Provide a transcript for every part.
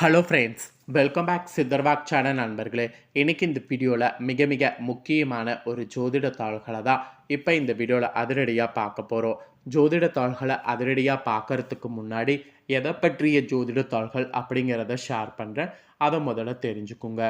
Hello friends welcome back Siddharvak channel நண்பர்களே. இன்றைக்கி இந்த வீடியோவில் மிக மிக முக்கியமான ஒரு ஜோதிட தாள்களை தான் இப்போ இந்த வீடியோவில் அதிரடியாக பார்க்க போகிறோம் ஜோதிட தாள்களை அதிரடியாக பார்க்கறதுக்கு முன்னாடி எதை பற்றிய ஜோதிட தாள்கள் அப்படிங்கிறத ஷேர் பண்ணுறேன் அதை முதல்ல தெரிஞ்சுக்குங்க.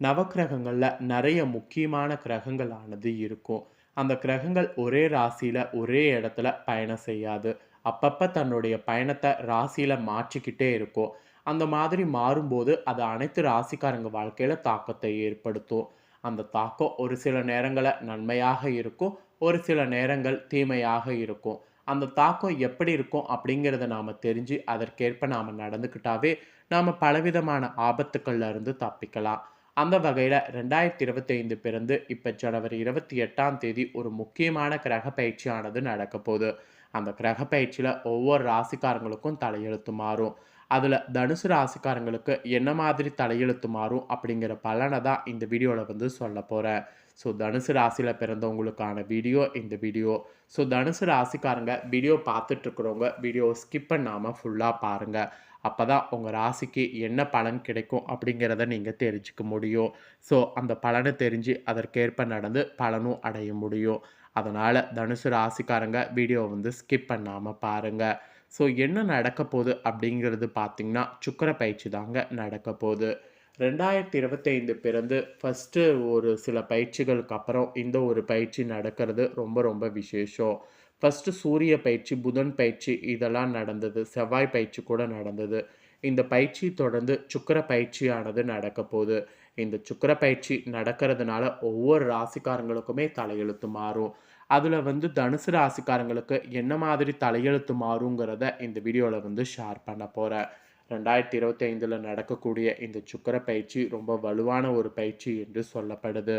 நவக்கிரகங்களில் நிறைய முக்கியமான கிரகங்களானது இருக்கும். அந்த கிரகங்கள் ஒரே ராசியில் ஒரே இடத்துல பயணம் செய்யாது. அப்பப்போ தன்னுடைய பயணத்தை ராசியில் மாற்றிக்கிட்டே இருக்கும். அந்த மாதிரி மாறும்போது அது அனைத்து ராசிக்காரங்க வாழ்க்கையில் தாக்கத்தை ஏற்படுத்தும். அந்த தாக்கம் ஒரு சில நேரங்களில் நன்மையாக இருக்கும் ஒரு சில நேரங்கள் தீமையாக இருக்கும். அந்த தாக்கம் எப்படி இருக்கும் அப்படிங்கிறத நாம் தெரிஞ்சு அதற்கேற்ப நாம் நடந்துக்கிட்டாவே நாம் பலவிதமான ஆபத்துக்கள்லேருந்து தப்பிக்கலாம். அந்த வகையில் ரெண்டாயிரத்தி இருபத்தைந்து பிறந்து இப்போ ஜனவரி இருபத்தி எட்டாம் தேதி ஒரு முக்கியமான கிரக பயிற்சியானது நடக்க போகுது. அந்த கிரக பயிற்சியில் ஒவ்வொரு ராசிக்காரங்களுக்கும் தலையெழுத்து மாறும். அதில் தனுசு ராசிக்காரங்களுக்கு என்ன மாதிரி தலையெழுத்து மாறும் அப்படிங்கிற பலனை தான் இந்த வீடியோவில் வந்து சொல்ல போகிறேன் ஸோ தனுசு ராசியில் பிறந்தவங்களுக்கான வீடியோ இந்த வீடியோ. ஸோ தனுசு ராசிக்காரங்க வீடியோ பார்த்துட்ருக்குறவங்க வீடியோ ஸ்கிப் பண்ணாமல் ஃபுல்லாக பாருங்கள் அப்போ தான் உங்கள் ராசிக்கு என்ன பலன் கிடைக்கும் அப்படிங்கிறத நீங்கள் தெரிஞ்சுக்க முடியும். ஸோ அந்த பலனை தெரிஞ்சு அதற்கேற்ப நடந்து பலனும் அடைய முடியும். அதனால் தனுசு ராசிக்காரங்க வீடியோ வந்து ஸ்கிப் பண்ணாமல் பாருங்கள் ஸோ என்ன நடக்க போகுது அப்படிங்கிறது பார்த்திங்கன்னா சுக்கர பயிற்சி தாங்க நடக்க போகுது. ரெண்டாயிரத்தி இருபத்தைந்து பிறந்து ஃபஸ்ட்டு ஒரு சில பயிற்சிகளுக்கு அப்புறம் இந்த ஒரு பயிற்சி நடக்கிறது ரொம்ப ரொம்ப விசேஷம். ஃபஸ்ட்டு சூரிய பயிற்சி புதன் பயிற்சி இதெல்லாம் நடந்தது. செவ்வாய் பயிற்சி கூட நடந்தது. இந்த பயிற்சி தொடர்ந்து சுக்கர பயிற்சியானது நடக்க போகுது. இந்த சுக்கர பயிற்சி நடக்கிறதுனால ஒவ்வொரு ராசிக்காரங்களுக்குமே தலையெழுத்து மாறும். அதில் வந்து தனுசு ராசிக்காரங்களுக்கு என்ன மாதிரி தலையெழுத்து மாறுங்கிறத இந்த வீடியோவில் வந்து ஷேர் பண்ண போகிறேன் ரெண்டாயிரத்தி இருபத்தி ஐந்தில் நடக்கக்கூடிய இந்த சுக்கர பயிற்சி ரொம்ப வலுவான ஒரு பயிற்சி என்று சொல்லப்படுது.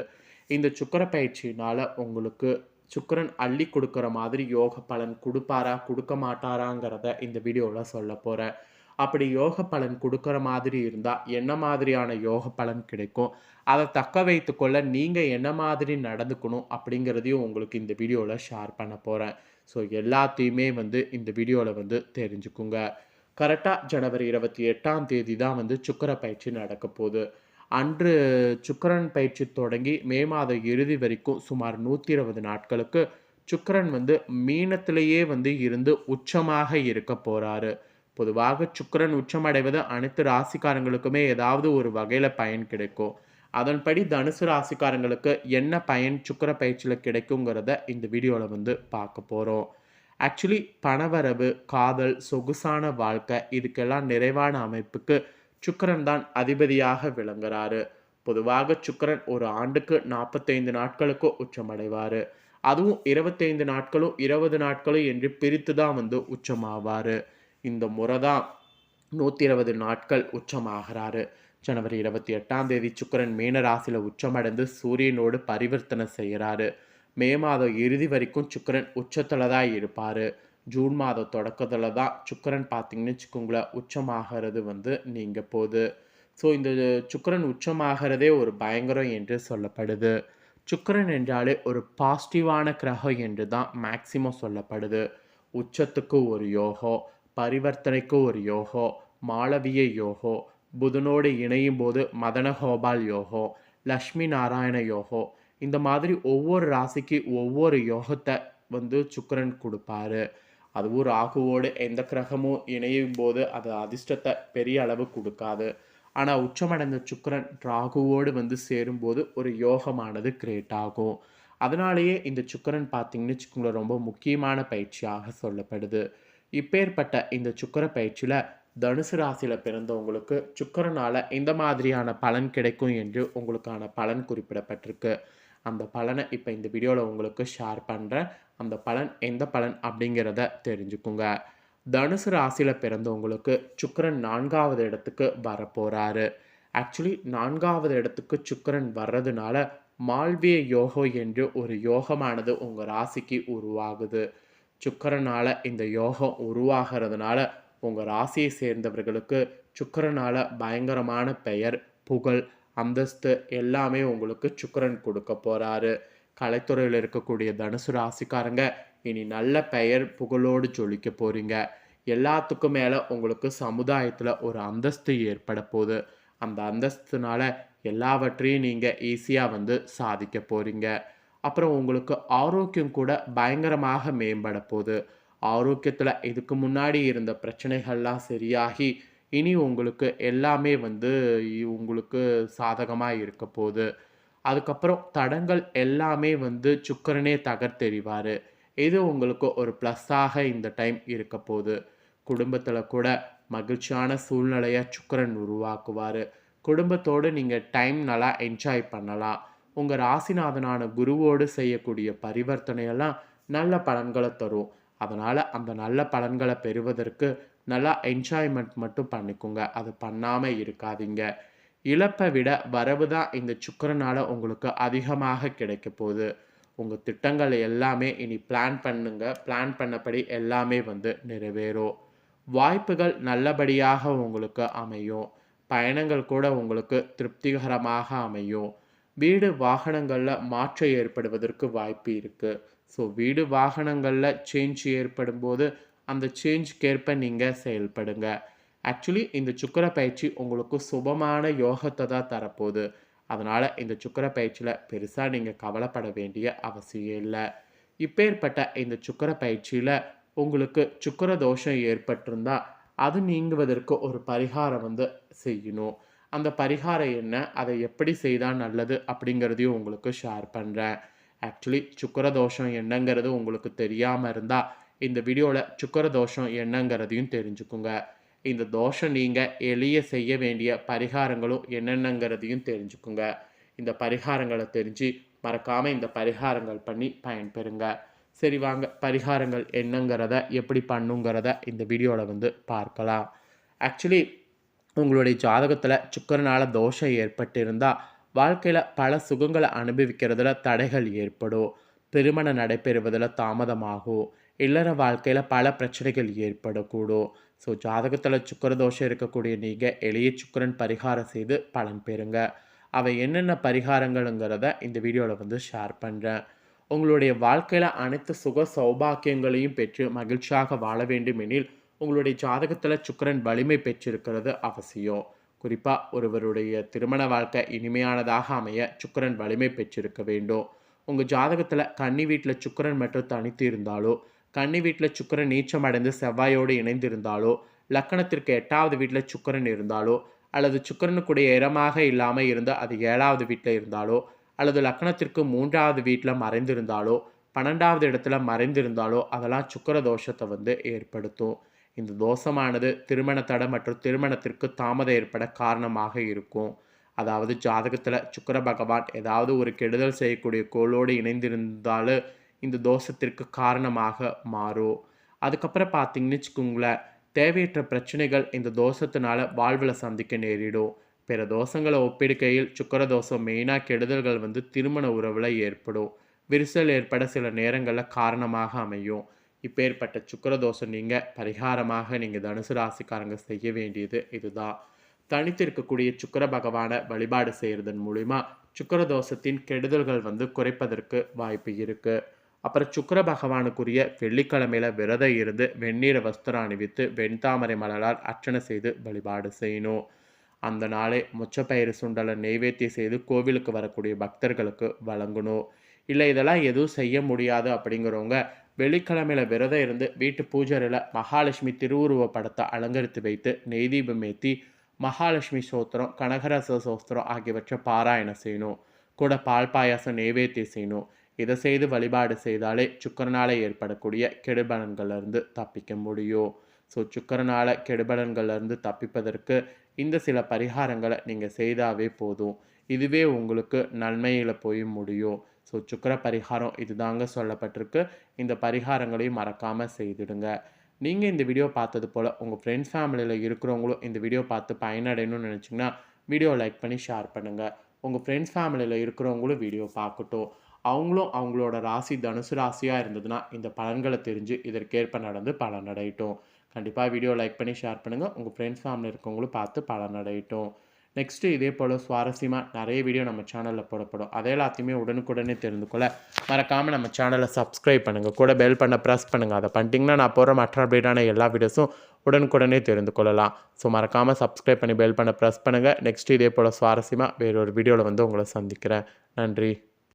இந்த சுக்கர பயிற்சினால் உங்களுக்கு சுக்கரன் அள்ளி கொடுக்குற மாதிரி யோக பலன் கொடுப்பாரா கொடுக்க மாட்டாராங்கிறத இந்த வீடியோவில் சொல்ல போகிறேன் அப்படி யோக பலன் கொடுக்குற மாதிரி இருந்தால் என்ன மாதிரியான யோக பலன் கிடைக்கும்? அதை தக்க வைத்து கொள்ள நீங்கள் என்ன மாதிரி நடந்துக்கணும் அப்படிங்கிறதையும் உங்களுக்கு இந்த வீடியோவில் ஷேர் பண்ண போகிறேன் ஸோ எல்லாத்தையுமே வந்து இந்த வீடியோவில் வந்து தெரிஞ்சுக்குங்க. கரெக்டாக ஜனவரி இருபத்தி எட்டாம் தேதி தான் வந்து சுக்கர பயிற்சி நடக்க போகுது. அன்று சுக்கரன் பயிற்சி தொடங்கி மே மாத இறுதி வரைக்கும் சுமார் நூற்றி இருபது நாட்களுக்கு சுக்கரன் வந்து மீனத்திலேயே வந்து இருந்து உச்சமாக இருக்க போகிறாரு பொதுவாக சுக்கரன் உச்சமடைவது அனைத்து ராசிக்காரங்களுக்குமே ஏதாவது ஒரு வகையில் பயன் கிடைக்கும். அதன்படி தனுசு ராசிக்காரங்களுக்கு என்ன பயன் சுக்கர பயிற்சியில் கிடைக்குங்கிறத இந்த வீடியோவில் வந்து பார்க்க போகிறோம் ஆக்சுவலி பணவரவு காதல் சொகுசான வாழ்க்கை இதுக்கெல்லாம் நிறைவான அமைப்புக்கு சுக்கரன் தான் அதிபதியாக விளங்குறாரு. பொதுவாக சுக்கரன் ஒரு ஆண்டுக்கு நாற்பத்தைந்து நாட்களுக்கு உச்சமடைவார். அதுவும் இருபத்தைந்து நாட்களும் இருபது நாட்களும் என்று பிரித்து தான் வந்து உச்சமாவார். இந்த முறை தான் நூற்றி இருபது நாட்கள் உச்சமாகிறாரு. ஜனவரி இருபத்தி எட்டாம் தேதி சுக்கரன் மீன ராசியில் உச்சமடைந்து சூரியனோடு பரிவர்த்தனை செய்கிறாரு. மே மாதம் இறுதி வரைக்கும் சுக்கரன் உச்சத்தில் தான் இருப்பார். ஜூன் மாதம் தொடக்கத்தில் தான் சுக்கரன் பார்த்தீங்கன்னு வச்சுக்கோங்களேன் உச்சமாகிறது வந்து நீங்கள் போகுது. ஸோ இந்த சுக்கரன் உச்சமாகிறதே ஒரு பயங்கரம் என்று சொல்லப்படுது. சுக்கரன் என்றாலே ஒரு பாசிட்டிவான கிரகம் என்று தான் மேக்சிமம் சொல்லப்படுது. உச்சத்துக்கு ஒரு யோகம் பரிவர்த்தனைக்கு ஒரு யோகோ மாளவிய யோகோ புதனோடு இணையும் போது மதனகோபால் யோகோ லக்ஷ்மி நாராயண யோகோ இந்த மாதிரி ஒவ்வொரு ராசிக்கு ஒவ்வொரு யோகத்தை வந்து சுக்கரன் கொடுப்பாரு. அதுவும் ராகுவோடு எந்த கிரகமும் இணையும் போது அது அதிர்ஷ்டத்தை பெரிய அளவு கொடுக்காது. ஆனால் உச்சமடைந்த சுக்கரன் ராகுவோடு வந்து சேரும்போது ஒரு யோகமானது கிரியேட் ஆகும். அதனாலேயே இந்த சுக்கரன் பார்த்தீங்கன்னு வச்சுக்கோங்களேன் ரொம்ப முக்கியமான பயிற்சியாக சொல்லப்படுது. இப்பேற்பட்ட இந்த சுக்கர பயிற்சியில் தனுசு ராசியில் பிறந்தவங்களுக்கு சுக்கரனால் இந்த மாதிரியான பலன் கிடைக்கும் என்று உங்களுக்கான பலன் குறிப்பிடப்பட்டிருக்கு. அந்த பலனை இப்போ இந்த வீடியோவில் உங்களுக்கு ஷேர் பண்ணுறேன் அந்த பலன் எந்த பலன் அப்படிங்கிறத தெரிஞ்சுக்குங்க. தனுசு ராசியில் பிறந்தவங்களுக்கு சுக்கரன் நான்காவது இடத்துக்கு வரப்போகிறாரு ஆக்சுவலி நான்காவது இடத்துக்கு சுக்கரன் வர்றதுனால மால்விய யோகோ என்று ஒரு யோகமானது உங்கள் ராசிக்கு உருவாகுது. சுக்கரனால் இந்த யோகம் உருவாகிறதுனால உங்கள் ராசியை சேர்ந்தவர்களுக்கு சுக்கரனால் பயங்கரமான பெயர் புகழ் அந்தஸ்து எல்லாமே உங்களுக்கு சுக்கரன் கொடுக்க போகிறாரு கலைத்துறையில் இருக்கக்கூடிய தனுசு ராசிக்காரங்க இனி நல்ல பெயர் புகழோடு ஜொலிக்க போகிறீங்க எல்லாத்துக்கும் மேலே உங்களுக்கு சமுதாயத்தில் ஒரு அந்தஸ்து ஏற்பட போகுது. அந்த அந்தஸ்துனால எல்லாவற்றையும் நீங்கள் ஈஸியாக வந்து சாதிக்க போகிறீங்க அப்புறம் உங்களுக்கு ஆரோக்கியம் கூட பயங்கரமாக மேம்பட போகுது. ஆரோக்கியத்தில் இதுக்கு முன்னாடி இருந்த பிரச்சனைகள்லாம் சரியாகி இனி உங்களுக்கு எல்லாமே வந்து உங்களுக்கு சாதகமாக இருக்க போகுது. அதுக்கப்புறம் தடங்கள் எல்லாமே வந்து சுக்கரனே தகர்த்தெறிவார். இது உங்களுக்கு ஒரு ப்ளஸ்ஸாக இந்த டைம் இருக்க போகுது. குடும்பத்தில் கூட மகிழ்ச்சியான சூழ்நிலையை சுக்கிரன் உருவாக்குவார். குடும்பத்தோடு நீங்கள் டைம் நல்லா என்ஜாய் பண்ணலாம். உங்கள் ராசிநாதனான குருவோடு செய்யக்கூடிய பரிவர்த்தனையெல்லாம் நல்ல பலன்களை தரும். அதனால் அந்த நல்ல பலன்களை பெறுவதற்கு நல்லா என்ஜாய்மெண்ட் மட்டும் பண்ணிக்கோங்க. அது பண்ணாமல் இருக்காதீங்க. இழப்பை விட வரவு தான் இந்த சுக்கிரனால உங்களுக்கு அதிகமாக கிடைக்க போகுது. உங்கள் திட்டங்கள் எல்லாமே இனி பிளான் பண்ணுங்க. பிளான் பண்ணபடி எல்லாமே வந்து நிறைவேறும். வாய்ப்புகள் நல்லபடியாக உங்களுக்கு அமையும். பயணங்கள் கூட உங்களுக்கு திருப்திகரமாக அமையும். வீடு வாகனங்களில் மாற்றம் ஏற்படுவதற்கு வாய்ப்பு இருக்குது ஸோ வீடு வாகனங்களில் சேஞ்ச் ஏற்படும் போது அந்த சேஞ்சுக்கேற்ப நீங்கள் செயல்படுங்க. ஆக்சுவலி இந்த சுக்கர பயிற்சி உங்களுக்கு சுபமான யோகத்தை தான் தரப்போகுது. அதனால் இந்த சுக்கர பயிற்சியில் பெருசாக நீங்கள் கவலைப்பட வேண்டிய அவசியம் இல்லை. இப்பேற்பட்ட இந்த சுக்கர பயிற்சியில் உங்களுக்கு சுக்கர தோஷம் ஏற்பட்டிருந்தால் அது நீங்குவதற்கு ஒரு பரிகாரம் வந்து செய்யணும். அந்த பரிகாரம் என்ன? அதை எப்படி செய்தால் நல்லது அப்படிங்கிறதையும் உங்களுக்கு ஷேர் பண்ணுறேன் ஆக்சுவலி சுக்கரதோஷம் என்னங்கிறது உங்களுக்கு தெரியாமல் இருந்தால் இந்த வீடியோவில் சுக்கரதோஷம் என்னங்கிறதையும் தெரிஞ்சுக்குங்க. இந்த தோஷம் நீங்கள் எளிய செய்ய வேண்டிய பரிகாரங்களும் என்னென்னங்கிறதையும் தெரிஞ்சுக்குங்க. இந்த பரிகாரங்களை தெரிஞ்சு மறக்காமல் இந்த பரிகாரங்கள் பண்ணி பயன்பெறுங்க. சரி வாங்க. பரிகாரங்கள் என்னங்கிறத எப்படி பண்ணுங்கிறத இந்த வீடியோவில் வந்து பார்க்கலாம். ஆக்சுவலி உங்களுடைய ஜாதகத்தில் சுக்கரனால் தோஷம் ஏற்பட்டிருந்தால் வாழ்க்கையில் பல சுகங்களை அனுபவிக்கிறதுல தடைகள் ஏற்படும். திருமணம் நடைபெறுவதில் தாமதமாகும். இல்லற வாழ்க்கையில் பல பிரச்சனைகள் ஏற்படக்கூடும். ஸோ ஜாதகத்தில் சுக்கர தோஷம் இருக்கக்கூடிய நீங்கள் எளிய சுக்கரன் பரிகாரம் செய்து பலன் பெறுங்க. அவை என்னென்ன பரிகாரங்களுங்கிறத இந்த வீடியோவில் வந்து ஷேர் பண்ணுறேன் உங்களுடைய வாழ்க்கையில் அனைத்து சுக சௌபாக்கியங்களையும் பெற்று மகிழ்ச்சியாக வாழ வேண்டும் எனில் உங்களுடைய ஜாதகத்தில் சுக்கிரன் வலிமை பெற்றிருக்கிறது அவசியம். குறிப்பாக ஒருவருடைய திருமண வாழ்க்கை இனிமையானதாக அமைய சுக்கரன் வலிமை பெற்றிருக்க வேண்டும். உங்கள் ஜாதகத்தில் கன்னி வீட்டில் சுக்கரன் மற்றும் தனித்து இருந்தாலோ கன்னி வீட்டில் சுக்கரன் நீச்சம் அடைந்து செவ்வாயோடு இணைந்திருந்தாலோ லக்கணத்திற்கு எட்டாவது வீட்டில் சுக்கிரன் இருந்தாலோ அல்லது சுக்கரனுக்குடைய இடமாக இல்லாமல் இருந்து அது ஏழாவது வீட்டில் இருந்தாலோ அல்லது லக்கணத்திற்கு மூன்றாவது வீட்டில் மறைந்திருந்தாலோ பன்னெண்டாவது இடத்துல மறைந்திருந்தாலோ அதெல்லாம் சுக்கிர தோஷத்தை வந்து ஏற்படுத்தும். இந்த தோஷமானது திருமண தடை மற்றும் திருமணத்திற்கு தாமதம் ஏற்பட காரணமாக இருக்கும். அதாவது ஜாதகத்தில் சுக்கர பகவான் ஏதாவது ஒரு கெடுதல் செய்யக்கூடிய கோளோடு இணைந்திருந்தாலும் இந்த தோஷத்திற்கு காரணமாக மாறும். அதுக்கப்புறம் பார்த்தீங்கன்னு வச்சுக்கோங்களேன் தேவையற்ற பிரச்சனைகள் இந்த தோஷத்தினால வாழ்வில் சந்திக்க நேரிடும். பிற தோஷங்களை ஒப்பிடுகையில் சுக்கர தோஷம் மெயினாக கெடுதல்கள் வந்து திருமண உறவில் ஏற்படும். விரிசல் ஏற்பட சில நேரங்களில் காரணமாக அமையும். இப்பேற்பட்ட சுக்கரதோஷம் நீங்கள் பரிகாரமாக நீங்கள் தனுசு ராசிக்காரங்க செய்ய வேண்டியது இதுதான். தனித்து இருக்கக்கூடிய சுக்கர பகவானை வழிபாடு செய்கிறதன் மூலிமா சுக்கர தோஷத்தின் கெடுதல்கள் வந்து குறைப்பதற்கு வாய்ப்பு இருக்குது அப்புறம் சுக்கர பகவானுக்குரிய வெள்ளிக்கிழமையில விரதம் இருந்து வெந்நீர வஸ்திரம் அணிவித்து வெண்தாமரை மலரால் அர்ச்சனை செய்து வழிபாடு செய்யணும். அந்த நாளே முச்சப்பயிறு சுண்டலை நெய்வேத்தியம் செய்து கோவிலுக்கு வரக்கூடிய பக்தர்களுக்கு வழங்கணும். இல்லை இதெல்லாம் எதுவும் செய்ய முடியாது அப்படிங்கிறவங்க வெள்ளிக்கிழமையில விரதம் இருந்து வீட்டு பூஜாரில் மகாலட்சுமி திருவுருவ படத்தை அலங்கரித்து வைத்து நெய்தீபம் ஏற்றி மகாலட்சுமி சோத்திரம் கனகரச சோஸ்திரம் ஆகியவற்றை பாராயணம் செய்யணும். கூட பால் பாயாசம் நெய்வேத்தியம் செய்யணும். இதை செய்து வழிபாடு செய்தாலே சுக்கரனால் ஏற்படக்கூடிய கெடுபலன்கள்லேருந்து தப்பிக்க முடியும். ஸோ சுக்கரனால் கெடுபலன்கள்லேருந்து தப்பிப்பதற்கு இந்த சில பரிகாரங்களை நீங்கள் செய்தாவே போதும். இதுவே உங்களுக்கு நன்மையில் போய் முடியும். ஸோ சுக்கர பரிகாரம் இதுதாங்க சொல்லப்பட்டிருக்கு. இந்த பரிகாரங்களையும் மறக்காமல் செய்திடுங்க. நீங்கள் இந்த வீடியோ பார்த்தது போல் உங்கள் ஃப்ரெண்ட்ஸ் ஃபேமிலியில் இருக்கிறவங்களும் இந்த வீடியோ பார்த்து பயனடையணும்னு நினச்சிங்கன்னா வீடியோ லைக் பண்ணி ஷேர் பண்ணுங்கள் உங்கள் ஃப்ரெண்ட்ஸ் ஃபேமிலியில் இருக்கிறவங்களும் வீடியோ பார்க்கட்டும். அவங்களும் அவங்களோட ராசி தனுசு ராசியாக இருந்ததுன்னா இந்த பலன்களை தெரிஞ்சு இதற்கேற்ப நடந்து பலனடையட்டும். கண்டிப்பாக வீடியோ லைக் பண்ணி ஷேர் பண்ணுங்கள் உங்கள் ஃப்ரெண்ட்ஸ் ஃபேமிலி இருக்கவங்களும் பார்த்து பலனடையட்டும். நெக்ஸ்ட்டு இதே போல் சுவாரஸ்யமாக நிறைய வீடியோ நம்ம சேனலில் போடப்படும். அதை எல்லாத்தையுமே உடனுக்குடனே தெரிந்து கொள்ள. மறக்காமல் நம்ம சேனலை சப்ஸ்கிரைப் பண்ணுங்கள் கூட பெல் பண்ண ப்ரெஸ் பண்ணுங்கள் அதை பண்ணிட்டீங்கன்னா நான் போகிற மற்ற அப்டேட்டான எல்லா வீடியோஸும் உடனுக்குடனே தெரிந்து கொள்ளலாம். ஸோ மறக்காமல் சப்ஸ்கிரைப் பண்ணி பெல் பண்ண ப்ரெஸ் பண்ணுங்கள் நெக்ஸ்ட் இதே போல் சுவாரஸ்யமாக வேறொரு வீடியோவில் வந்து உங்களை சந்திக்கிறேன். நன்றி.